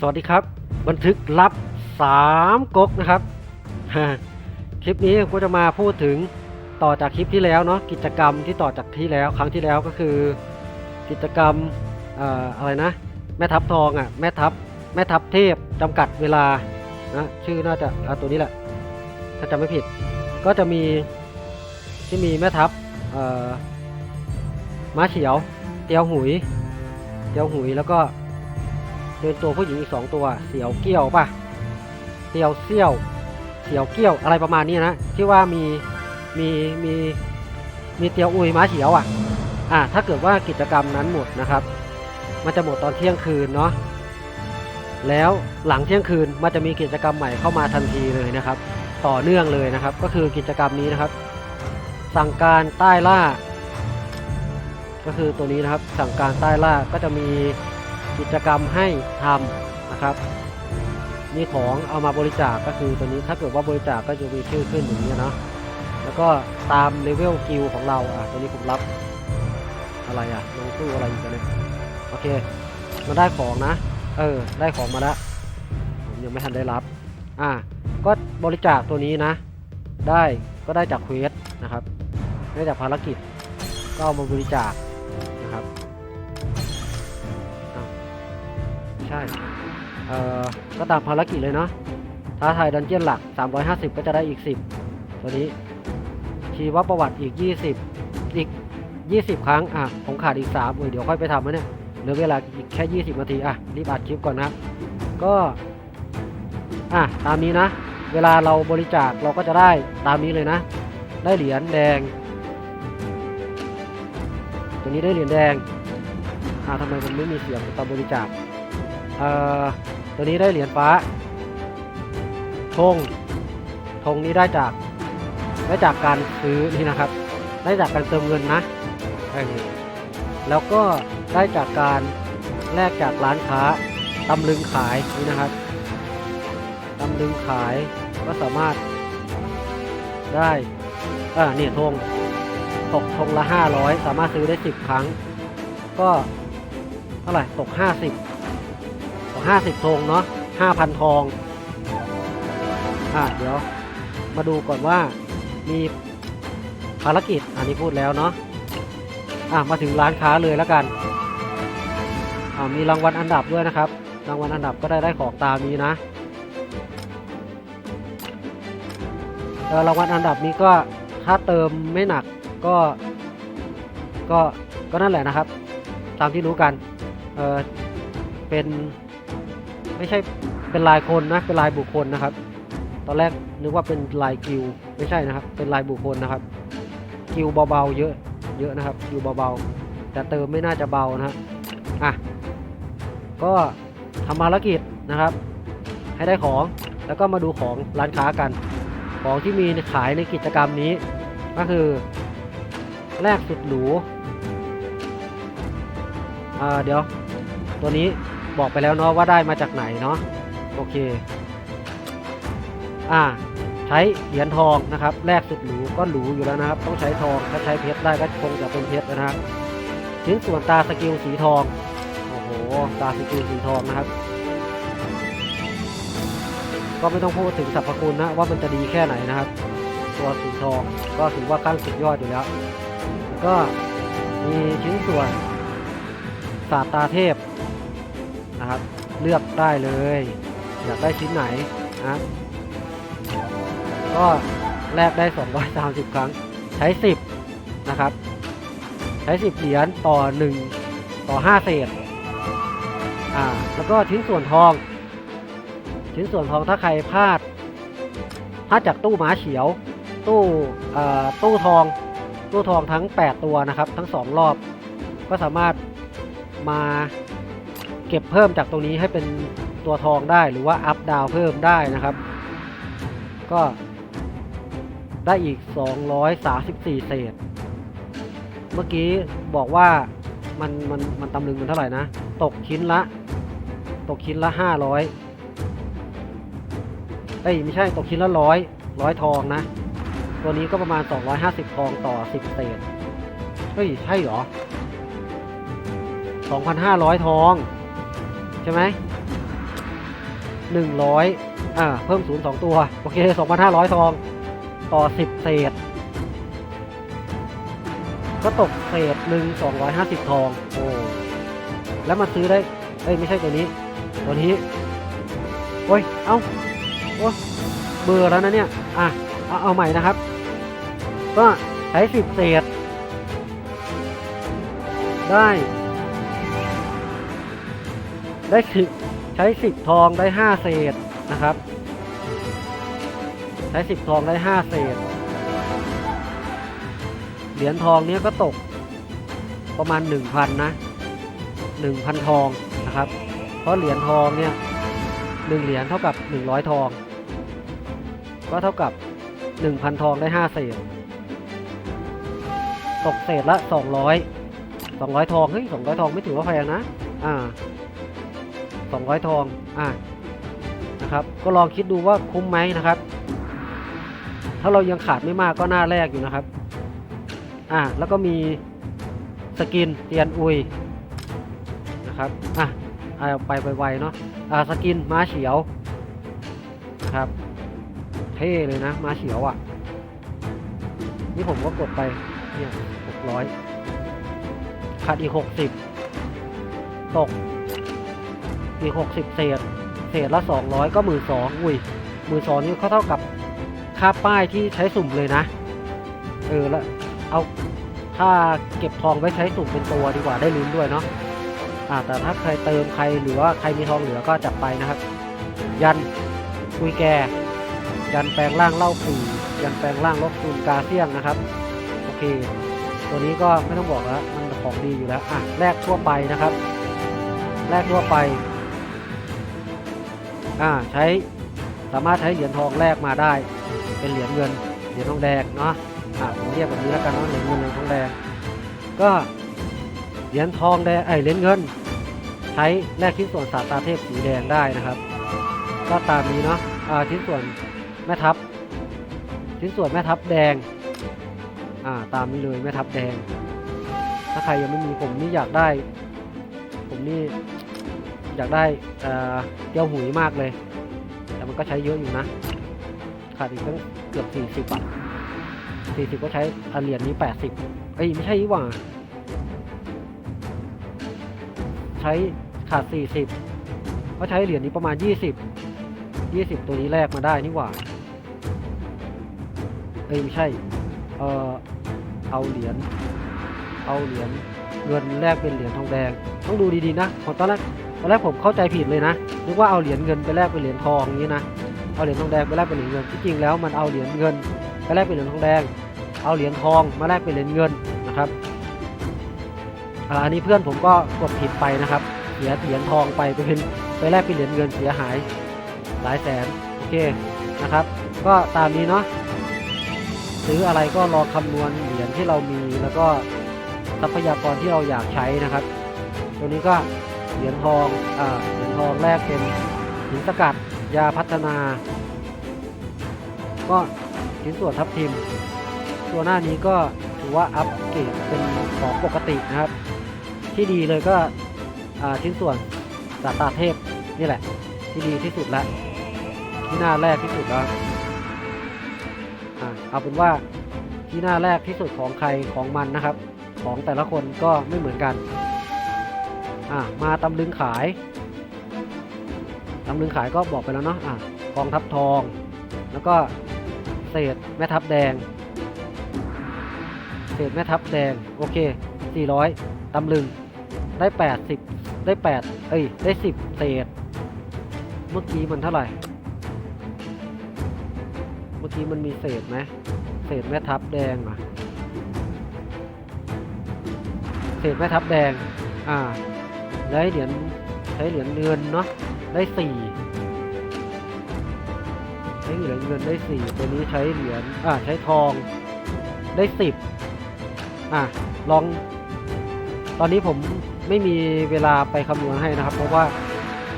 สวัสดีครับ บันทึกลับ 3ก๊กนะครับ คลิปนี้ก็จะมาพูดถึงต่อจากคลิปที่แล้วเนาะกิจกรรมที่ต่อจากที่แล้ว ครั้งที่แล้วก็คือ กิจกรรมอออะไรนะ แม่ทัพทองอะแม่ทัพแม่ทัพเทพจำกัดเวลานะชื่อน่าจะอะตัวนี้แหละ ถ้าจำไม่ผิด ก็จะมีที่มีแม่ทัพม้าเฉียว เตียวหุย เตียวหุยแล้วก็ เป็นตัวผู้หญิงอีกสองตัว เสียวเกี้ยวป่ะเตียวเซี่ยว เสียวเกี้ยวอะไรประมาณนี้นะที่ว่ามีมีมีมีเตียวอุยม้าเฉียวอะอ่าถ้าเกิดว่ากิจกรรมนั้นหมดนะครับ มันจะหมดตอนเที่ยงคืนเนาะแล้วหลังเที่ยงคืนมันจะมีกิจกรรมใหม่เข้ามาทันทีเลยนะครับ ต่อเนื่องเลยนะครับ ก็คือกิจกรรมนี้นะครับ สั่งการใต้ล่า ก็คือตัวนี้นะครับ สั่งการใต้ล่าก็จะมี กิจกรรมให้ทำนะครับ มีของเอามาบริจาคก็คือตัวนี้ถ้าเกิดว่าบริจาคก็จะมีชื่อขึ้นอย่างนี้เนาะแล้วก็ตามเลเวลกิลของเราอะตัวนี้ผมรับอะไรอะลงตู้อะไรอีกเนี่ยโอเคมาได้ของนะ เออ ได้ของมาแล้วผมยังไม่ทันได้รับ อ่าก็บริจาคตัวนี้นะ ได้ก็ได้จากเควสนะครับได้จากภารกิจก็เอามาบริจาค ใช่เอ่อก็ตามภารกิจเลยเนาะท้าทายดันเจียนหลัก 350 ก็จะได้อีก 10 ตัวนี้ชีวประวัติอีก 20 อีก 20 ครั้ง อะผมขาดอีก3เอ้ยเดี๋ยวค่อยไปทำนะเนี่ยเหลือเวลาอีกแค่ 20 นาที อะ รีบอัดคลิปก่อนนะก็ อะ ตามนี้นะ เวลาเราบริจาคเราก็จะได้ตามนี้เลยนะ ได้เหรียญแดง ตัวนี้ได้เหรียญแดงอ่าทำไมมันไม่มีเสียงตอนบริจาค ตัวนี้ได้เหรียญฟ้าธงธงนี้ได้จากได้จากการซื้อนี่นะครับ ได้จากการเติมเงินนะเออแล้วก็ได้จากการแลกจากร้านค้าตำลึงขายนี่นะครับตำลึงขายก็สามารถได้อ่าเนี่ยธงตกธงละ 500 สามารถซื้อได้ 10 ครั้ง ก็เท่าไหร่ตก 50ตก 50ธงเนาะ5,000 ทองอะเดี๋ยวมาดูก่อนว่ามีภารกิจอันนี้พูดแล้วเนาะอะมาถึงร้านค้าเลยแล้วกันอ่ามีรางวัลอันดับด้วยนะครับ รางวัลอันดับก็ได้ได้ของตามนี้นะเออรางวัลอันดับนี้ก็ถ้าเติมไม่หนักก็ก็ก็นั่นแหละนะครับ ตามที่รู้กันเออเป็น ไม่ใช่เป็นลายคนนะ เป็นลายบุคคลนะครับ ตอนแรกนึกว่าเป็นลายกิวไม่ใช่นะครับ เป็นลายบุคคลนะครับ กิวเบาๆเยอะเยอะนะครับ กิวเบาๆ แต่เติมไม่น่าจะเบานะครับอะก็ทำภารกิจนะครับ ให้ได้ของแล้วก็มาดูของร้านค้ากัน ของที่มีขายในกิจกรรมนี้ ก็คือแรกสุดหรูอ่าเดี๋ยว ตัวนี้ บอกไปแล้วเนาะว่าได้มาจากไหนเนาะโอเคอ่าใช้เหรียญทองนะครับแรกสุดหรูก็หรูอยู่แล้วนะครับ ต้องใช้ทองถ้าใช้เพชรได้ก็คงจะเป็นเพชรนะครับชิ้นส่วนตาสกิลสีทองโอ้โหตาสกิลสีทองนะครับ ก็ไม่ต้องพูดถึงสรรพคุณนะว่ามันจะดีแค่ไหนนะครับ ตัวสีทองก็ถือว่าขั้นสุดยอดอยู่แล้วก็มีชิ้นส่วนศาสตาเทพ นะครับ เลือกได้เลย อยากได้ชิ้นไหนนะก็แลกได้ 230 ครั้งใช้ 10 นะครับ ใช้ 10 เหรียญต่อ 1 ต่อ 5 เศษอ่าแล้วก็ชิ้นส่วนทอง ชิ้นส่วนทองถ้าใครพลาดพลาดจากตู้หมาเฉียว ตู้อ่อตู้ทอง ตู้ทองทั้ง 8 ตัวนะครับ ทั้ง 2 รอบ ก็สามารถมา เก็บเพิ่มจากตรงนี้ให้เป็นตัวทองได้หรือว่าอัพดาวเพิ่มได้นะครับ ก็ได้อีก 234 เศษ เมื่อกี้บอกว่ามันมันมันตำลึงมันเท่าไหร่นะ ตกชิ้นละ ตกชิ้นละ 500 เอ้ยไม่ใช่ตกชิ้นละร้อยร้อยทองนะ ตัวนี้ก็ประมาณ 250 ทองต่อ 10 เศษ เฮ้ย ใช่เหรอ 2,500 ทอง ช่ไหม100อ่า เพิ่มศูนย์สองตัว โอเค2,500ทอง ต่อ10เศษ ก็ตกเศษหนึ่ง250ทอง โอ้ แล้วมันซื้อได้ เอ้ย ไม่ใช่ตัวนี้ ตัวนี้ โอ้ย เอ้า โอ้เบอร์แล้วนะเนี่ย อะ เอาเอาใหม่นะครับ ก็ใช้10เศษ ได้ ได้สิบใช้สิบทองได้ห้าเศษนะครับ ใช้สิบทองได้ห้าเศษ เหรียญทองเนี้ยก็ตกประมาณหนึ่งพันนะหนึ่งพันทองนะครับ เพราะเหรียญทองเนี่ยหนึ่งเหรียญเท่ากับหนึ่งร้อยทอง ก็เท่ากับหนึ่งพันทองได้ห้าเศษ ตกเศษละสองร้อยสองร้อยทอง เฮ้ยสองร้อยทองไม่ถือว่าแพงนะ อ่า สองร้อยทองอะนะครับ ก็ลองคิดดูว่าคุ้มไหมนะครับ ถ้าเรายังขาดไม่มากก็หน้าแรกอยู่นะครับอะแล้วก็มีสกินเตียนอุยนะครับอะเอาไปไวๆเนาะอ่าสกินม้าเฉียวนะครับเท่เลยนะม้าเฉียวอะ นี่ผมก็กดไปเนี่ยหกร้อยขาดอีกหกสิบตก อีกหกสิบเศษ เศษละสองร้อยก็หมื่นสองอุ้ยหมื่นสองนี่ก็เท่ากับค่าป้ายที่ใช้สุ่มเลยนะ เออแล้วเอาถ้าเก็บทองไว้ใช้สุ่มเป็นตัวดีกว่าได้ลุ้นด้วยเนาะอ่าแต่ถ้าใครเติมใครหรือว่าใครมีทองเหลือก็จับไปนะครับ ยันคุยแก ยันแปลงร่างเล่าปู่ยันแปลงร่างลบคูณกาเซียงนะครับ โอเค ตัวนี้ก็ไม่ต้องบอกแล้วมันของดีอยู่แล้วอะแลกทั่วไปนะครับแลกทั่วไป อ่าใช้สามารถใช้เหรียญทองแลกมาได้ เป็นเหรียญเงินเหรียญทองแดงเนาะอ่าผมเรียกแบบนี้แล้วกันเนาะเหรียญเงินเหรียญทองแดงก็เหรียญทองแดงไอเหรียญเงิน ใช้แลกชิ้นส่วนสาตราเทพสีแดงได้นะครับ ก็ตามนี้เนาะอ่าชิ้นส่วนแม่ทัพชิ้นส่วนแม่ทัพแดงอ่าตามนี้เลยแม่ทัพแดง ถ้าใครยังไม่มีผมนี่อยากได้ ผมนี่ อยากได้เกี๊ยวหุยมากเลย แต่มันก็ใช้เยอะอยู่นะ ขาดอีกตั้งเกือบสี่สิบอะสี่สิบก็ใช้อเหรียญนี้แปดสิบเอ้ยไม่ใช่นี่หว่า ใช้ขาดสี่สิบก็ใช้เหรียญนี้ประมาณยี่สิบยี่สิบตัวนี้แลกมาได้นี่หว่า เอ้ยไม่ใช่ เออเอาเหรียญ เอาเหรียญเงินแลกเป็นเหรียญทองแดง ต้องดูดีๆนะผมตอนแรก ตอนแรกผมเข้าใจผิดเลยนะนึกว่าเอาเหรียญเงินไปแลกเป็นเหรียญทองอย่างนี้นะเอาเหรียญทองแดงไปแลกเป็นเหรียญเงินที่จริงแล้วมันเอาเหรียญเงินไปแลกเป็นเหรียญทองแดง เอาเหรียญทองมาแลกเป็นเหรียญเงินนะครับอ่าอันนี้เพื่อนผมก็กดผิดไปนะครับเสียเหรียญทองไปไปเป็นไปแลกเป็นเหรียญเงินเสียหายหลายแสนโอเคนะครับ ก็ตามนี้เนาะซื้ออะไรก็ลอคำนวณเหรียญที่เรามีแล้วก็ทรัพยากรที่เราอยากใช้นะครับ ตัวนี้ก็ เหรียญทอง อ่า เหรียญทองแรกเป็นหินสกัด ยาพัฒนา ก็ชิ้นส่วนทับทิม ตัวหน้านี้ก็ถือว่าอัปเกรดเป็นของปกตินะครับ ที่ดีเลยก็ชิ้นส่วนสาตาเทพนี่แหละ ที่ดีที่สุดละที่หน้าแรกที่สุดแล้วอเอาเป็นว่าที่หน้าแรกที่สุดของใครของมันนะครับ ของแต่ละคนก็ไม่เหมือนกัน อะมาตำลึงขายตำลึงขายก็บอกไปแล้วเนาะอะกองทัพทอง แล้วก็เศษแม่ทัพแดง เศษแม่ทัพแดง โอเค 400ตำลึง ได้ 80 ได้ 8 เอ้ย ได้ 10 เศษ เมื่อกี้มันเท่าไหร่ เมื่อกี้มันมีเศษไหมเศษแม่ทัพแดงอะเศษแม่ทับแดง อ่า ได้เหรียญใช้เหรียญเงินเนาะได้สี่ใช้เหรียญเงินได้สี่ตัวนี้ใช้เหรียญอ่าใช้ทองได้สิบอะลอง ตอนนี้ผมไม่มีเวลาไปคำนวณให้นะครับ เพราะว่า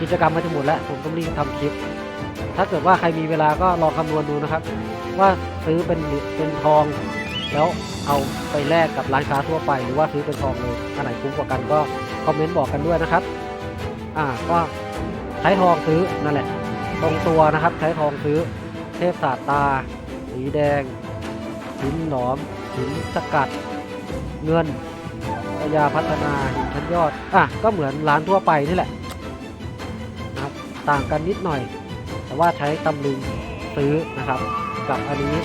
กิจกรรมมันจะหมดแล้ว ผมต้องรีบทำคลิป ถ้าเกิดว่าใครมีเวลาก็ลองคำนวณดูนะครับ ว่าซื้อเป็นเหรียญเป็นทอง แล้วเอาไปแลกกับร้านค้าทั่วไป หรือว่าซื้อเป็นทองเลยอันไหนคุ้มกว่ากันก็ คอมเมนต์บอกกันด้วยนะครับ อ่าก็ใช้ทองซื้อนั่นแหละ ตรงตัวนะครับ ใช้ทองซื้อเทพศาสตา สีแดงหินหนอมหินสกัด เงินพยาพัฒนาหินชั้นยอด อะ ก็เหมือนร้านทั่วไปนี่แหละนะครับต่างกันนิดหน่อย แต่ว่าใช้ตำลึงซื้อนะครับ กับอันนี้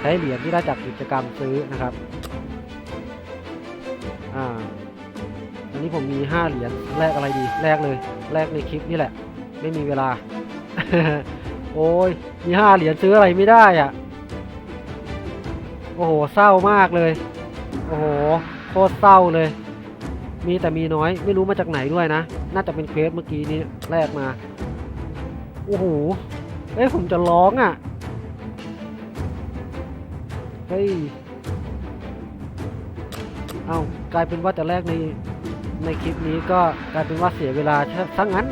ใช้เหรียญที่ได้จากกิจกรรมซื้อนะครับ อ่า นี้ผมมี 5 เหรียญแลกอะไรดีแลกเลยแลกในคลิปนี่แหละ ไม่มีเวลา โอ้ยมี 5 เหรียญซื้ออะไรไม่ได้อะ โอ้โหเศร้ามากเลย โอ้โหโคตรเศร้าเลย มีแต่มีน้อยไม่รู้มาจากไหนด้วยนะ น่าจะเป็นเควสเมื่อกี้นี้แรกมา โอ้โหเอ้ยผมจะร้องอะ เฮ้ย เอากลายเป็นว่าจะแรกใน ในคลิปนี้ก็กลายเป็นว่าเสียเวลาซะงั้น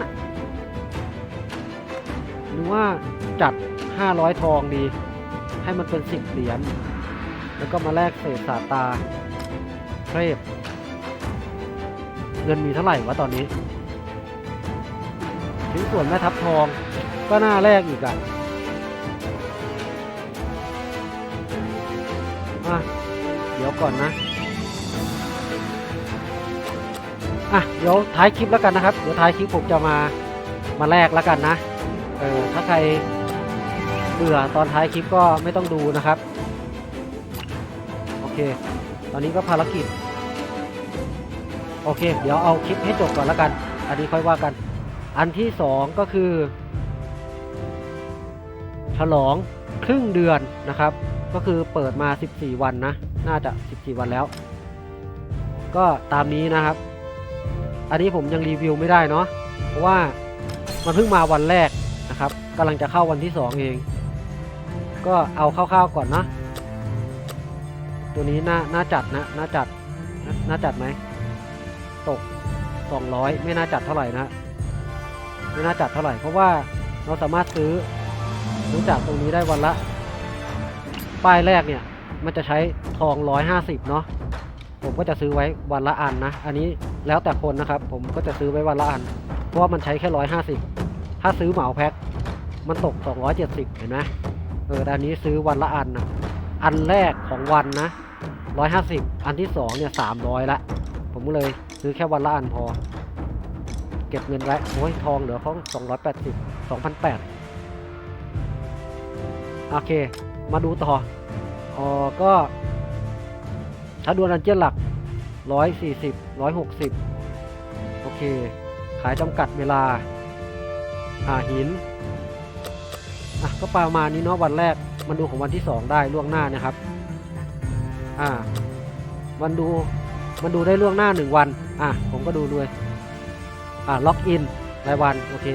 หรือว่าจัด 500 ทองดี ให้มันเป็น 10 เหรียญแล้วก็มาแลกเศษสาตาเทพเงินมีเท่าไหร่วะตอนนี้ถึงส่วนแม่ทับทองก็น่าแลกอีกอะอะ เดี๋ยวก่อนนะ อะเดี๋ยวท้ายคลิปแล้วกันนะครับ เดี๋ยวท้ายคลิปผมจะมามาแลกแล้วกันนะเออถ้าใครเบื่อตอนท้ายคลิปก็ไม่ต้องดูนะครับ โอเค ตอนนี้ก็ภารกิจ โอเค เดี๋ยวเอาคลิปให้จบก่อนแล้วกัน อันนี้ค่อยว่ากัน อันที่สองก็คือ ฉลองครึ่งเดือนนะครับ ก็คือเปิดมา 14 วันนะ น่าจะ 14 วันแล้ว ก็ตามนี้นะครับ อันนี้ผมยังรีวิวไม่ได้เนาะเพราะว่ามันเพิ่งมาวันแรกนะครับกำลังจะเข้าวันที่ 2 เอง ก็เอาคร่าวๆก่อนนะตัวนี้น่าน่าจัดนะน่าจัดนน่าจัดไหมตก 200 ไม่น่าจัดเท่าไหร่นะไม่น่าจัดเท่าไหร่เพราะว่าเราสามารถซื้อซื้อจากตรงนี้ได้วันละ ป้ายแรกเนี่ยมันจะใช้ทอง 150 เนาะผมก็จะซื้อไว้วันละอันนะ อันนี้ แล้วแต่คนนะครับ ผมก็จะซื้อไว้วันละอัน เพราะว่ามันใช้แค่150ถ้าซื้อเหมาแพ็คมันตก 270 เห็นไหมเออตอันนี้ซื้อวันละอันนะอันแรกของวันนะ 150 อันที่สองเนี่ย 300 ละ ผมก็เลยซื้อแค่วันละอันพอ เก็บเงินไว้โอ้ยทองเหลือเขา280 2,800โอเค มาดูต่ออ๋อก็ ถ้าดูดันเจียนหลัก 140 160 โอเค ขายจำกัดเวลา อ่าหิน อะ ก็ประมาณนี้เนาะวันแรก มันดูของวันที่ 2 ได้ล่วงหน้านะครับ อ่า มันดู มันดูได้ล่วงหน้า 1 วัน อะ ผมก็ดูด้วย อ่าล็อกอินรายวัน โอเค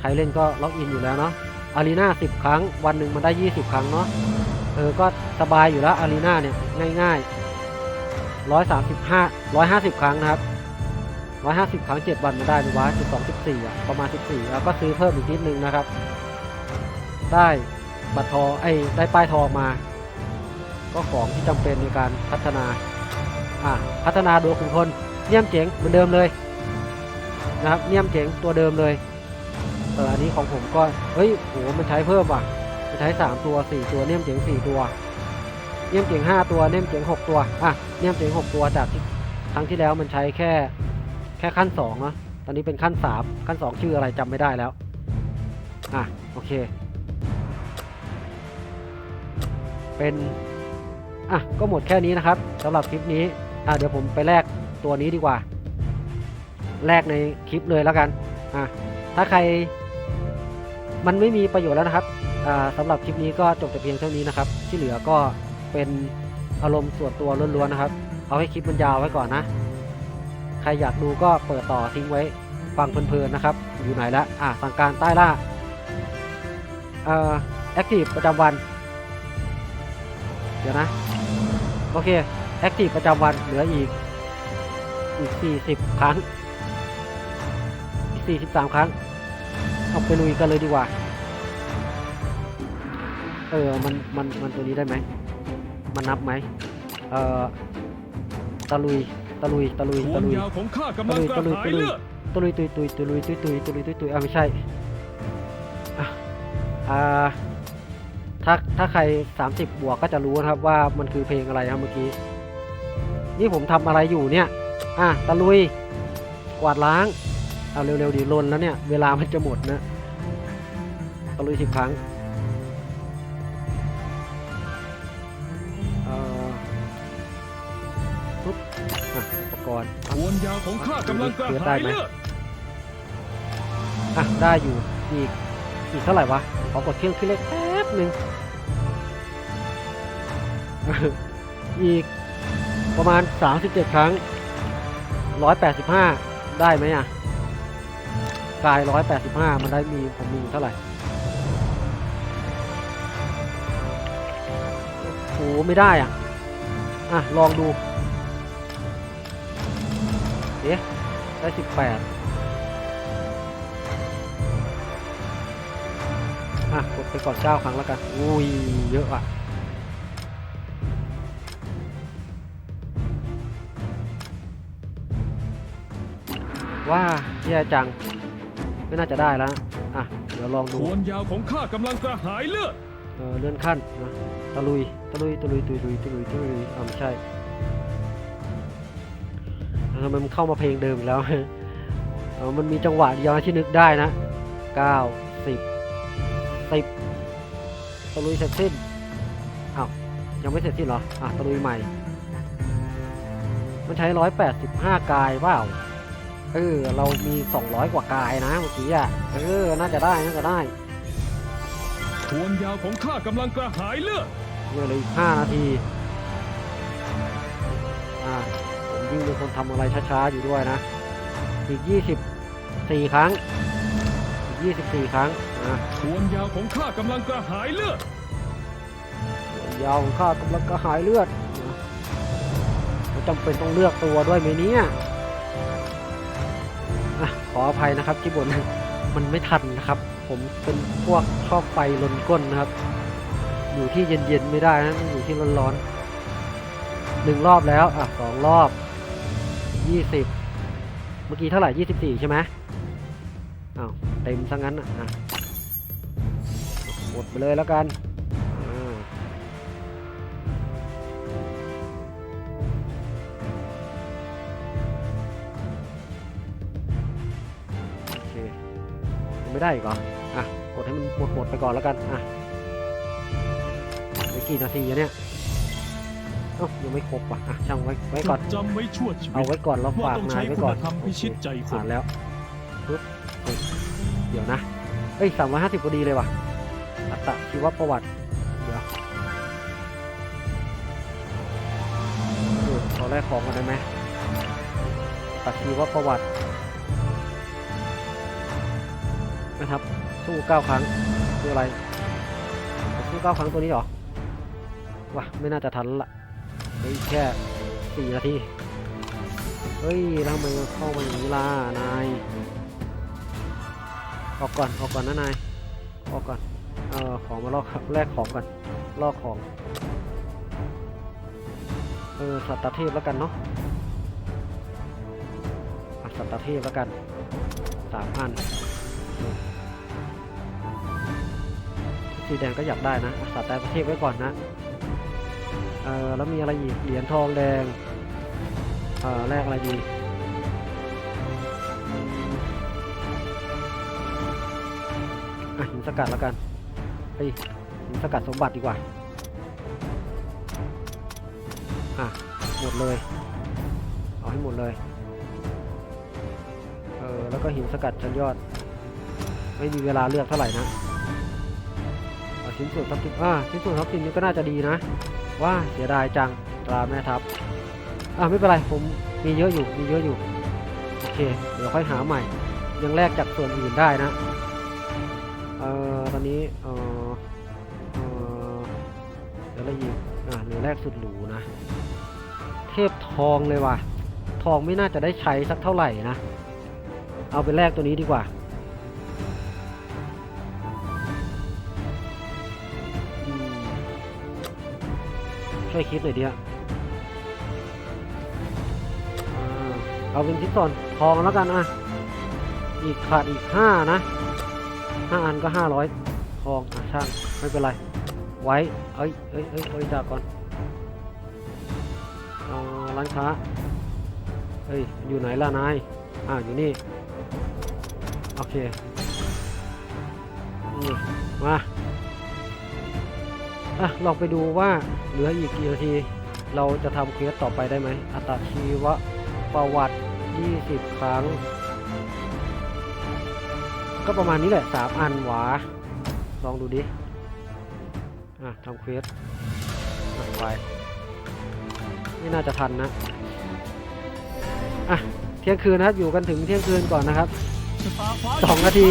ใครเล่นก็ล็อกอินอยู่แล้วเนาะ อารีนา10 ครั้ง วันหนึ่งมันได้ 20 ครั้งเนาะ เออ ก็สบายอยู่แล้วอารีนาเนี่ย ง่าย ๆ ร้อยสามสิบห้าร้อยห้าสิบครั้งนะครับร้อยห้าสิบครั้งเจ็ดวันมาได้นะวะสิบสองสิบสี่อะประมาณสิบสี่แล้วก็ซื้อเพิ่มอีกนิดนึงนะครับ ได้บัตรทองไอ้ได้ป้ายทองมา ก็ของที่จำเป็นในการพัฒนาอะพัฒนาโดยคุณคนเนี่ยมเจ๋งเหมือนเดิมเลยนะครับเนี่ยมเจ๋งตัวเดิมเลยเอออันนี้ของผมก็เฮ้ยโหมันใช้เพิ่มว่ะมันใช้สามตัวสี่ตัวเนี่ยมเจ๋งสี่ตัว เนียมเจ๋งห้าตัวเนียมเจ๋งหกตัวอะเนียมเจ๋งหกตัวจากที่ครั้งที่แล้วมันใช้แค่แค่ขั้นสองเนาะตอนนี้เป็นขั้นสามขั้นสองชื่ออะไรจำไม่ได้แล้วอะโอเค เป็นอะก็หมดแค่นี้นะครับสำหรับคลิปนี้อะเดี๋ยวผมไปแลกตัวนี้ดีกว่า แลกในคลิปเลยแล้วกันอะถ้าใครมันไม่มีประโยชน์แล้วนะครับอ่าสำหรับคลิปนี้ก็จบแต่เพียงเท่านี้นะครับ ที่เหลือก็ เป็นอารมณ์ส่วนตัวล้วนๆนะครับ เอาให้คลิปมันยาวไว้ก่อนนะ ใครอยากดูก็เปิดต่อทิ้งไว้ฟังเพลินๆนะครับ อยู่ไหนแล้วอ่าสั่งการใต้ล่าเอ่อแอคทีฟประจำวัน เดี๋ยวนะ โอเคแอคทีฟประจำวันเหลืออีก อีก 40 ครั้ง อีก 43 ครั้ง เอาไปลุยกันเลยดีกว่า เออ มัน มัน มันตัวนี้ได้ไหม มันนับไหมเอ่อตะลุยตะลุยตะลุยตะลุยยาวของข้ากำลังกระหายเลือดตะลุยตุยตุยตะลุยตุยตุยตะลุยตุยตุยเอาไม่ใช่อะอ่าถ้าถ้าใคร 30 บวกก็จะรู้นะครับว่ามันคือเพลงอะไรครับเมื่อกี้ นี่ผมทำอะไรอยู่เนี่ย อะตะลุย กวาดล้าง เอาเร็วๆดีลนแล้วเนี่ย เวลามันจะหมดนะ ตะลุยสิบครั้ง อะอุปกรณ์ทวนยาวของข้ากำลังกระหายเลือดอะได้อยู่อีกอีกเท่าไหร่วะขอกดเครื่องคิดเลขแป๊บหนึ่งอีกประมาณ 37 ครั้ง 185 ได้ไหมอะกาย 185 มันได้มีผมมีเท่าไหร่โอ้โหไม่ได้อะ อะ ลองดู ได้18อะกดไปก่อนเก้าครั้งแล้วกัน อุ้ย เยอะอะว่าแย่จัง ไม่น่าจะได้แล้ว อะ เดี๋ยวลองทดูวนยาวของข้ากำลังกระหายเลือด เออเลื่อนขั้นนะตะลุย ตะลุย ตะลุย ตะลุย ตะลุย ตะลุย อ่าไม่ใช่แล้ว ทำไมมันเข้ามาเพลงเดิมอีกแล้วเออมันมีจังหวะเดียวนะที่นึกได้นะเก้าสิบสิบตะลุยเสร็จสิ้นอ้าวยังไม่เสร็จสิ้นเหรออะตะลุยใหม่ มันใช้ร้อยแปดสิบห้ากายเปล่าเออเรามีสองร้อยกว่ากายนะเมื่อกี้อะเออน่าจะได้น่าจะได้ทวนยาวของข้ากำลังกระหายเลือดเหลืออีกห้านาที ยิ่งเป็นคนทำอะไรช้าๆอยู่ด้วยนะ อีกยี่สิบสี่ครั้ง อีกยี่สิบสี่ครั้งอะทวนยาวของข้ากำลังกระหายเลือดยาวของข้ากำลังกระหายเลือดนะแล้วจำเป็นต้องเลือกตัวด้วยไหมเนี่ยอะขออภัยนะครับที่บนมันไม่ทันนะครับ ผมเป็นพวกชอบไฟลนก้นนะครับ อยู่ที่เย็นๆไม่ได้นะต้องอยู่ที่ร้อนๆหนึ่งรอบแล้วอะสองรอบ ยี่สิบเมื่อกี้เท่าไหร่ยี่สิบสี่ใช่ไหมอ้าวเต็มซะงั้นอะหมดไปเลยแล้วกันโอเคยังไม่ได้อีกเหรออะ กดให้มันหมดหมดไปก่อนแล้วกัน อะเหลือกี่นาทีอะเนี่ย อ้ายังไม่ครบว่ะอะช่างไว้ไว้ก่อนจำไว้ชั่วชีเอาวิต ไว้ก่อนเราว่าฝากต้องนาใช้ยไว้คุก่อนณธรรมพิชิตใจคผ่านนแล้วปึ๊บเฮ้ยเดี๋ยวนะเอ้ยสามร้อยห้าสิบพอดีเลยว่ะ อัตตชีวประวัติ เดี๋ยวเออขอแรกของกันได้ไหมอัตชีวประวัติ นะครับ สู้เก้าครั้งคืออะไร สู้เก้าครั้งตัวนี้เหรอวะไม่น่าจะทันละ เหลืออีกแค่สี่นาทีเฮ้ยทำไมเข้ามาอย่างนี้ล่ะนายออกก่อนออกก่อนนะนายออกก่อนเออของมาลอกแลกของก่อนลอกของเออสัตตเทพแล้วกันเนาะสัตตเทพแล้วกันสามอันสีแดงก็อยากได้นะอะสัตตเทพไว้ก่อนนะ เออแล้วมีอะไรอีก เหรียญทองแดง เออแลกอะไรดีอะหินสกัดแล้วกันเฮ้ยหินสกัดสมบัติดีกว่า อะ หมดเลย เอาให้หมดเลย เออแล้วก็หินสกัดชั้นยอด ไม่มีเวลาเลือกเท่าไหร่นะเอาชิ้นส่วนทับทิมอ่าชิ้นส่วนทับทิมนี่ก็น่าจะดีนะ ว่าเสียดายจังตราแม่ทัพอ่าไม่เป็นไรผมมีเยอะอยู่มีเยอะอยู่โอเคเดี๋ยวค่อยหาใหม่ ยังแลกจากส่วนอื่นได้นะเอ่อตอนนี้เอ่อเอ่อเดี๋ยวอะไรอีกอ่าเหลือแรกสุดหรูนะ เทพทองเลยว่ะทองไม่น่าจะได้ใช้สักเท่าไหร่นะ เอาไปแลกตัวนี้ดีกว่า ช่วยคิดหน่อยดิฮะอ่าเอาเป็นชิ้นส่วนทองแล้วกันอะ อีกขาดอีกห้านะห้าอันก็ห้าร้อยทองอะช่างไม่เป็นไร ไว้ เอ้ยเอ้ยเอ้ยบริจาคก่อนเออร้านค้าเฮ้ย อยู่ไหนล่ะนาย อ่า อยู่นี่ โอเค มา อะลองไปดูว่าเหลืออีกกี่นาที เราจะทำเควสต่อไปได้ไหมอัตชีวประวัติ 20 ครั้ง ก็ประมาณนี้แหละ 3 อันหวา ลองดูดิ อะทำเควสอะไปไม่น่าจะทันนะ อะ เที่ยงคืนนะครับ อยู่กันถึงเที่ยงคืนก่อนนะครับ สองนาที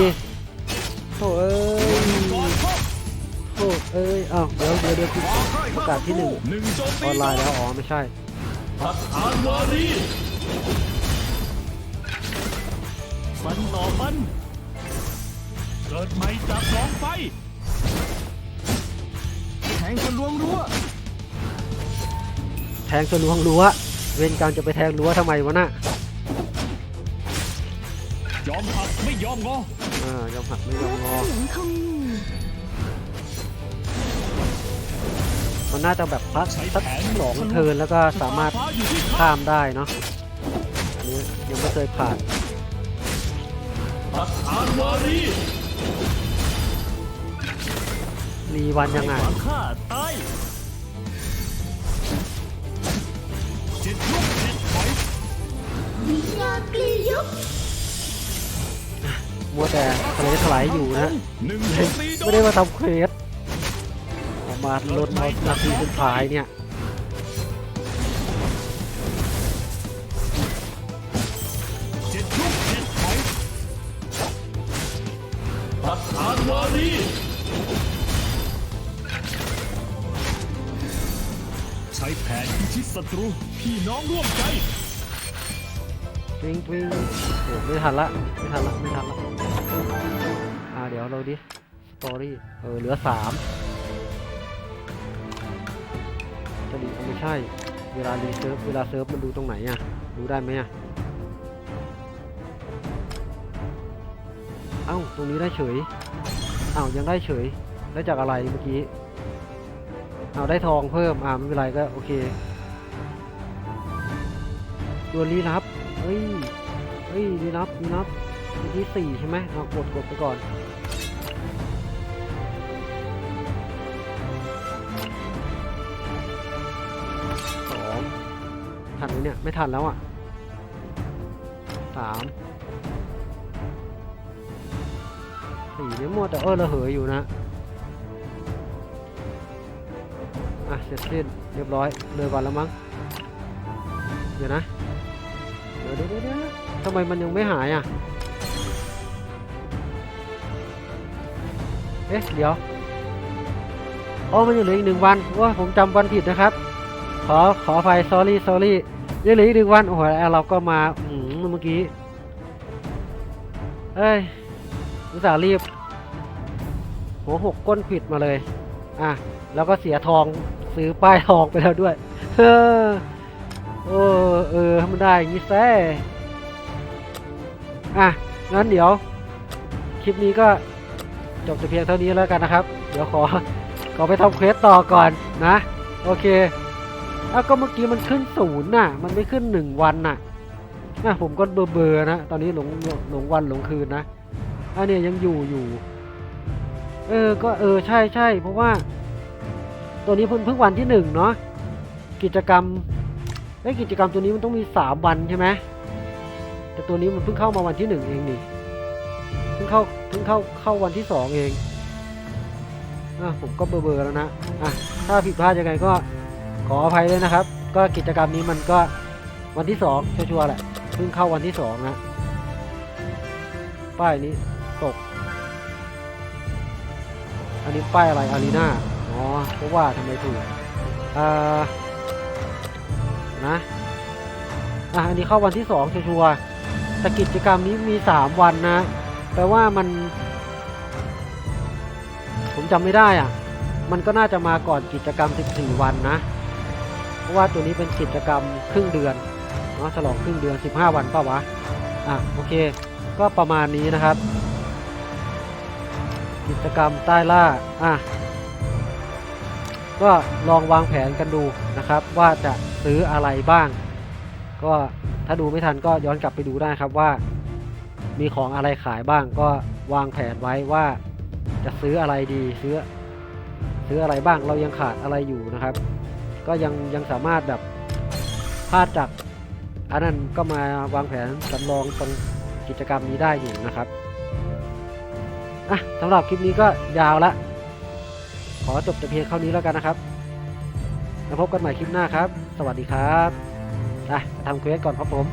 โถ่เอ้ย โถ่เอ้ยอ้าวเดี๋ยวเดี๋ยวเดี๋ยวคุณฟ้าใกล้ประกาศที่หนึ่งหนึ่งโจมอตีอนไลน์แล้วอ๋อไม่ใช่ทัดทานวารีฟันต่อฟัน เกิดใหม่จากกองไฟ แทงทะลวงรั้วแทงจนล้วงรั้วเวรกรรมจะไปแทงรั้วทำไมวะน่ะยอมหักไม่ยอมงออ่ายอมหักไม่ยอมงอ เสียงคง มันน่าจะแบบพักใช้สักแผนสองเทิร์นแล้วก็สามารถฟ้าอยู่ที่ข้าข้ามได้เนาะอันนี้ยังไม่เคยผ่านทัดทานวารีรีวันยังไงให้ความฆ่าตายจิตลุกเด็ดถอยวิญญาณกลียุบมัวแต่ทะเลถลายอยู่นะหนึ่งโจมตีโดไม่นได้มาทำเควสออก มาลดมานาทีสุดท้ายเนี่ยจิตลุกเด็ดถอยทัดทานวารีใช้แผนพิชิตศัตรู พี่น้องร่วมใจทวิงทวิงโอ้ไม่ทันละ ไม่ทันละ ไม่ทันละ อ่า เดี๋ยวเราดิ สตอรี่ เออ เหลือสาม ใช่ เวลารีเซิร์ฟเวลาเซิร์ฟมันดูตรงไหนอะดูได้ไหมอะเอ้า ตรงนี้ได้เฉยเอ้ายังได้เฉย ได้จากอะไรเมื่อกี้ เอาได้ทองเพิ่ม อ่าไม่เป็นไรก็โอเคดวลี้ลับ เฮ้ย เฮ้ยลี้ลับลี้ลับเป็นที่สี่ใช่ไหมเอากดกดไปก่อน ไมเนี่ย ไม่ทันแล้วอะสามสี่เนี่ยมัวแต่เออระเหยอยู่นะอะเสร็จสิ้นเรียบร้อยเลยวันแล้วมั้งเดี๋ยวนะเดี๋ยวเดี๋ยวเดี๋ยวทำไมมันยังไม่หายอะเอ๊ะ เดี๋ยวอ๋อมันยังเหลืออีกหนึ่งวันว่าผมจำวันผิดนะครับ ขอ ขออภัย sorry sorry ยังเหลืออีกหนึ่งวันโอ้โหแล้วเราก็มาอืมเมื่อกี้เอ้ยอุตส่าห์รีบ หัวหกก้นขวิดมาเลย อะ แล้วก็เสียทองซื้อป้ายทองไปแล้วด้วยเออโอ้เออทำมันได้อย่างนี้แซ่อะงั้นเดี๋ยว คลิปนี้ก็จบแต่เพียงเท่านี้แล้วกันนะครับ เดี๋ยวขอขอไปทำเควสต่อก่อนนะ โอเค อ้าวก็เมื่อกี้มันขึ้นศูนย์น่ะ มันไม่ขึ้นหนึ่งวันน่ะนะผมก็เบอร์เบอร์ๆนะ ตอนนี้หลงหลงวันหลงคืนนะอันนี้ยังอยู่อยู่ เออ ก็เออใช่ใช่เพราะว่า ตัวนี้เพิ่งเพิ่งวันที่หนึ่งเนาะ กิจกรรมไอ้กิจกรรมตัวนี้มันต้องมีสามวันใช่ไหมแต่ตัวนี้มันเพิ่งเข้ามาวันที่หนึ่งเองนี่ เพิ่งเข้าเพิ่งเข้าเข้าวันที่สองเองอะผมก็เบอร์เบอร์แล้วนะ อะ ถ้าผิดพลาดยังไงก็ ขออภัยด้วยนะครับ ก็กิจกรรมนี้มันก็วันที่สองชัวร์ๆแหละเพิ่งเข้าวันที่สองนะป้ายนี้ตก อันนี้ป้ายอะไรอารีนาอ๋อเพราะว่าทำไมถูกอ่านะอะอันนี้เข้าวันที่สองชัวร์ๆแต่กิจกรรมนี้มีสามวันนะ แปลว่ามัน ผมจำไม่ได้อะ มันก็น่าจะมาก่อนกิจกรรม14วันนะ ราะว่าตัวนี้เป็นกิจกรรมครึ่งเดือนเนาะฉลองครึ่งเดือน 15 วันป่าวะอะโอเค ก็ประมาณนี้นะครับ กิจกรรมใต้ล่าอะก็ลองวางแผนกันดูนะครับ ว่าจะซื้ออะไรบ้าง ก็ถ้าดูไม่ทันก็ย้อนกลับไปดูได้ครับว่า มีของอะไรขายบ้าง ก็วางแผนไว้ว่าจะซื้ออะไรดีซื้อซื้ออะไรบ้างเรายังขาดอะไรอยู่นะครับ ก็ยังยังสามารถแบบพลาดจากอันนั้นก็มาวางแผนสำรองตรงกิจกรรมนี้ได้อยู่นะครับอะสำหรับคลิปนี้ก็ยาวละ ขอจบแต่เพียงเท่านี้แล้วกันนะครับแล้วพบกันใหม่คลิปหน้าครับ สวัสดีครับอะทำเควสก่อนครับผม